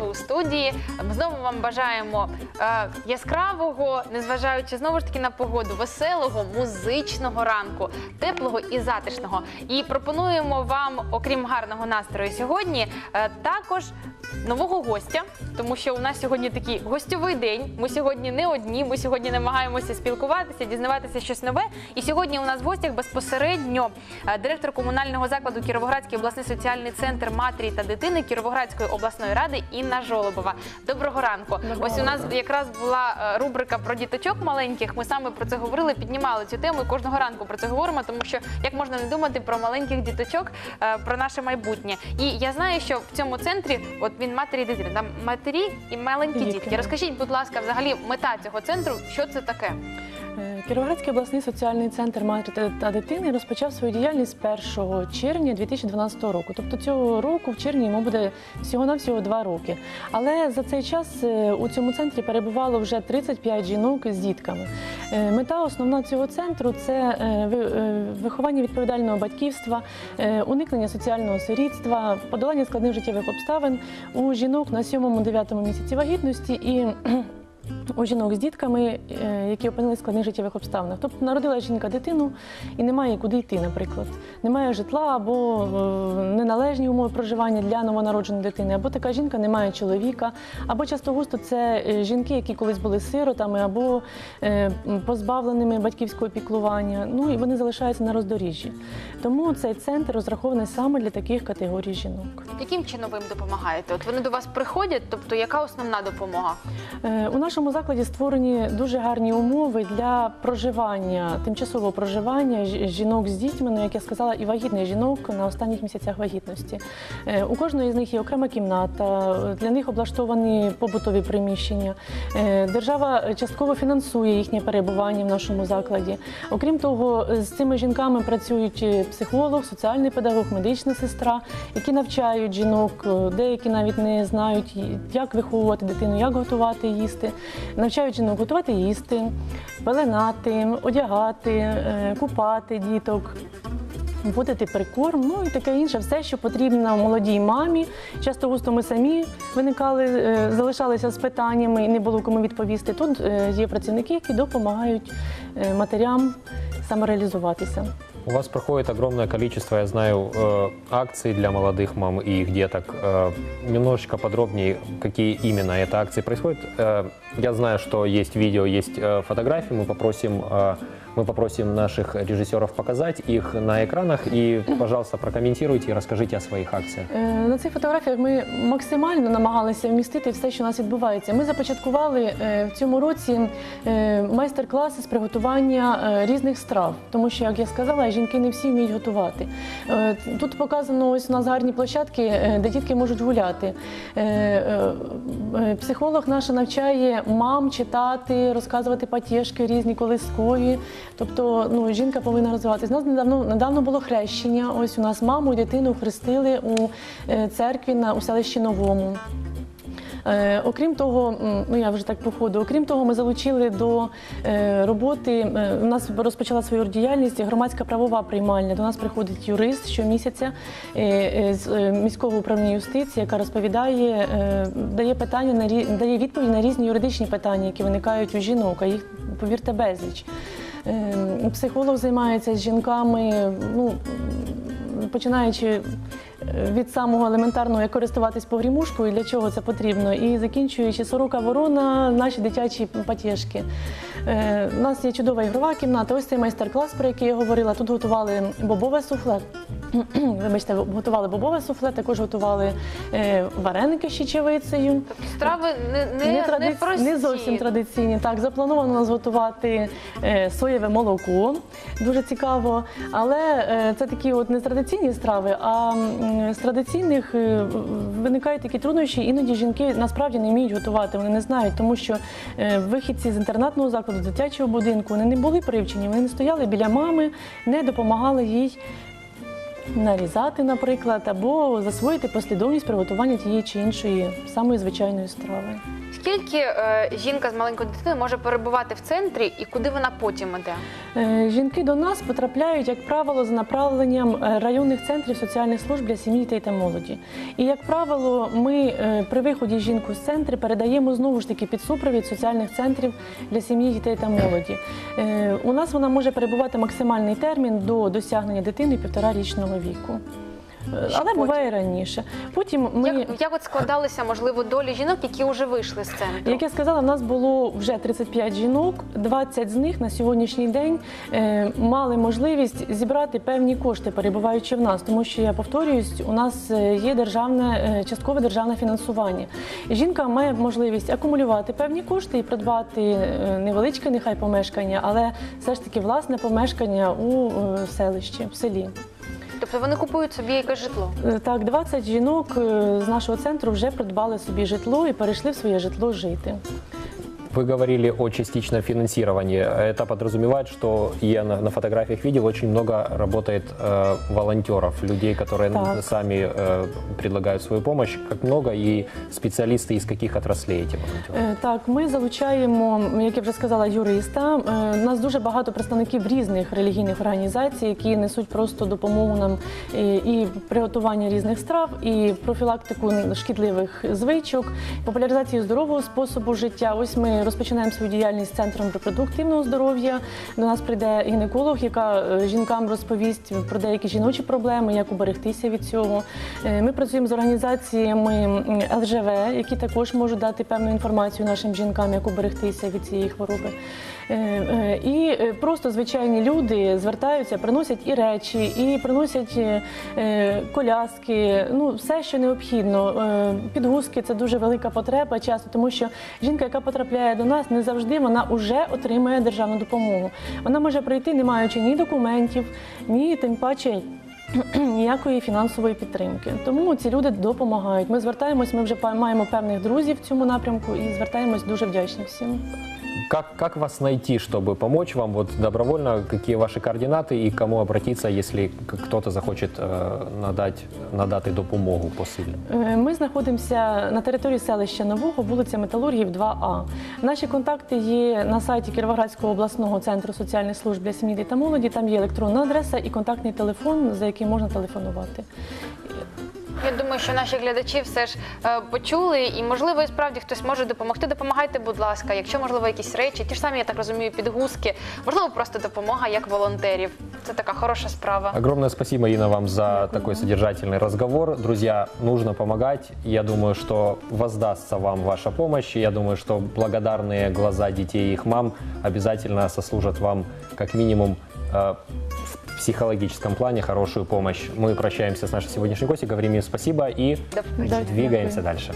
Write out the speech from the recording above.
знову у студії. Знову вам бажаємо е, яскравого, незважаючи знову ж таки на погоду, веселого, музичного ранку, теплого і затишного. І пропонуємо вам, окрім гарного настрою, сьогодні е, також нового гостя, тому що у нас сьогодні такий гостьовий день. Ми сьогодні не одні. Ми сьогодні намагаємося спілкуватися, дізнаватися щось нове. І сьогодні у нас в гостях безпосередньо е, директор комунального закладу Кіровоградський обласний соціальний центр матері та дитини Кіровоградської обласної ради Інна Жолобова. Доброго ранку. Ось у нас якраз була е, рубрика про діточок маленьких. Ми саме про це говорили, піднімали цю тему. і Кожного ранку про це говоримо, тому що як можна не думати про маленьких діточок, е, про наше майбутнє. І я знаю, що в цьому центрі, от він матері і дитини, там матері і маленькі дітки. Розкажіть, будь ласка, взагалі мета цього центру, що це таке? Е, Кіровоградський обласний соціальний центр матері та- дитини розпочав свою діяльність 1 червня 2012 року. Тобто цього року, в червні, йому буде всього-навсього два роки. Але за цей час е, у цьому центрі перебувало вже 35 жінок з дітками. Е, Мета основна цього центру це ви- виховання відповідального батьківства, уникнення соціального сирітства, подолання складних життєвих обставин у жінок на 7-9 місяці вагітності і у жінок з дітками, е, які опинилися в складних життєвих обставинах. Тобто народила жінка дитину і немає куди йти, наприклад. Немає житла або е, неналежні умови проживання для новонародженої дитини, або така жінка не має чоловіка, або часто густо це е, жінки, які колись були сиротами, або позбавленими батьківського піклування. Ну і вони залишаються на роздоріжжі. Тому цей центр розрахований саме для таких категорій жінок. Яким чином ви їм допомагаєте? От вони до вас приходять, тобто яка основна допомога? У нашому закладі створені дуже гарні умови для проживання, тимчасового проживання жінок з дітьми, ну як я сказала, і вагітних жінок на останніх місяцях вагітності. Е, У кожної з них є окрема кімната, для них облаштовані побутові приміщення. Е, Держава частково фінансує їхнє перебування в нашому закладі. Окрім того, з цими жінками працюють е, психолог, соціальний педагог, медична сестра, які навчають жінок, деякі навіть не знають, як виховувати дитину, як готувати їсти. Навчають нам готувати їсти, пеленати, одягати, е, купати діток. Вводити прикорм, ну і таке інше, все, що потрібно молодій мамі. Часто густо ми самі виникали, е, залишалися з питаннями і не було кому відповісти. Тут е, є працівники, які допомагають матерям самореалізуватися. У вас проходит огромное количество, я знаю, э, акций для молодых мам и их деток. Э, Немножечко подробнее, какие именно это акции происходят. Э, Я знаю, что есть видео, есть э, фотографии. Мы попросим, э, мы попросим наших режиссеров показать их на экранах. И, пожалуйста, прокомментируйте и расскажите о своих акциях. Е, На цих фотографіях ми максимально намагалися вмістити все, що у нас відбувається. Ми започаткували е, в цьому році е, майстер-класи з приготування різних страв, тому що, як я сказала, жінки не всі вміють готувати. Тут показано ось у нас гарні площадки, де дітки можуть гуляти. Психолог наша навчає мам читати, розказувати патєшки різні колискові. Тобто, ну жінка повинна розвиватися. У нас недавно недавно було хрещення. Ось у нас маму і дитину хрестили у е, церкві на у селищі Новому. Е, окрім того, ну я вже так по ходу, окрім того, ми залучили до е, роботи. е, у нас розпочала свою діяльність громадська правова приймальня. До нас приходить юрист щомісяця е, е, з е, міського управління юстиції, яка розповідає, е, дає питання на дає відповіді на різні юридичні питання, які виникають у жінок. А їх повірте безліч. Е, Психолог займається з жінками. Ну починаючи е, від самого елементарного, як користуватись погрімушкою, для чого це потрібно, і закінчуючи сорока ворона, наші дитячі патєшки. Е, У нас є чудова ігрова кімната. Ось цей майстер-клас, про який я говорила. Тут готували бобове суфле. Вибачте, готували бобове суфле, також готували е, вареники з чечевицею. Тобто страви не, не, не, тради- прості. не зовсім традиційні. Так, заплановано у нас готувати е, соєве молоко. Дуже цікаво. Але е, це такі от не традиційні страви, а з традиційних е, виникають такі труднощі. Іноді жінки насправді не вміють готувати. Вони не знають, тому що е, вихідці з інтернатного закладу, з дитячого будинку, вони не були привчені, вони не стояли біля мами, не допомагали їй нарізати, наприклад, або засвоїти послідовність приготування тієї чи іншої самої звичайної страви. Скільки е, жінка з маленькою дитиною може перебувати в центрі і куди вона потім іде? Е, Жінки до нас потрапляють, як правило, за направленням е, районних центрів соціальних служб для сім'ї дітей та молоді. І як правило, ми е, при виході жінку з центру передаємо знову ж таки під супровід соціальних центрів для сім'ї, дітей та молоді. Е, У нас вона може перебувати максимальний термін до досягнення дитини півторарічного віку. Але потім? буває раніше. Потім ми Як, як от складалися, можливо, долі жінок, які вже вийшли з центру? Як я сказала, в нас було вже 35 жінок. 20 з них на сьогоднішній день е, мали можливість зібрати певні кошти, перебуваючи в нас, тому що я повторююсь, у нас е, є державне е, часткове державне фінансування. І жінка має можливість акумулювати певні кошти і придбати е, невеличке, нехай помешкання, але все ж таки власне помешкання у е, селищі, в селі. Тобто вони купують собі якесь житло. Е, Так, 20 жінок е, з нашого центру вже придбали собі житло і перейшли в своє житло жити. Вы говорили о частичном финансировании. Это подразумевает, что я на, на фотографиях видел, очень много работает э, волонтеров, людей, которые Так. сами э, предлагают свою помощь. Как много и специалисты из каких отраслей эти волонтеры? Е, Так, ми залучаємо, як я вже сказала, юриста. Е, У нас дуже багато представників різних релігійних організацій, які несуть просто допомогу нам і, і приготування різних страв, і профілактику шкідливих звичок, популяризацію здорового способу життя. Ось ми розпочинаємо свою діяльність з центром репродуктивного здоров'я. До нас прийде гінеколог, яка е, жінкам розповість про деякі жіночі проблеми, як уберегтися від цього. Е, Ми працюємо з організаціями ЛЖВ, які також можуть дати певну інформацію нашим жінкам, як уберегтися від цієї хвороби. Е, І просто звичайні люди звертаються, приносять і речі, і приносять коляски, ну все, що необхідно. Підгузки це дуже велика потреба часто, тому що жінка, яка потрапляє до нас, не завжди вона вже отримує державну допомогу. Вона може прийти, не маючи ні документів, ні тим паче. Ніякої фінансової підтримки, тому ці люди допомагають. Ми звертаємось. Ми вже маємо певних друзів в цьому напрямку і звертаємось дуже вдячні всім. Как, как вас найти, чтобы помочь вам вот добровольно? Какие ваши координаты и к кому обратиться, если к- кто-то захочет э, надать, надати допомогу посильно? Е, Ми знаходимося на території селища Нового, вулиця Металургів, 2А. Наші контакти є на сайті Кіровоградського обласного центру соціальних служб для сім'ї та молоді. Там є електронна адреса і контактний телефон, за яким можна телефонувати. Я думаю, що наші глядачі все ж е, почули, і можливо, і справді хтось може допомогти. Допомагайте, будь ласка, якщо можливо якісь речі, ті ж самі, я так розумію, підгузки, можливо, просто допомога як волонтерів. Це така хороша справа. Огромное спасибо, Инна, вам за такой содержательный разговор. Друзья, нужно помогать. Я думаю, что воздастся вам ваша помощь. Я думаю, что благодарные глаза детей и их мам обязательно сослужат вам как минимум э, в психологическом плане хорошую помощь. Мы прощаемся с нашей сегодняшней гостью, говорим ей спасибо и побачення. двигаемся дальше.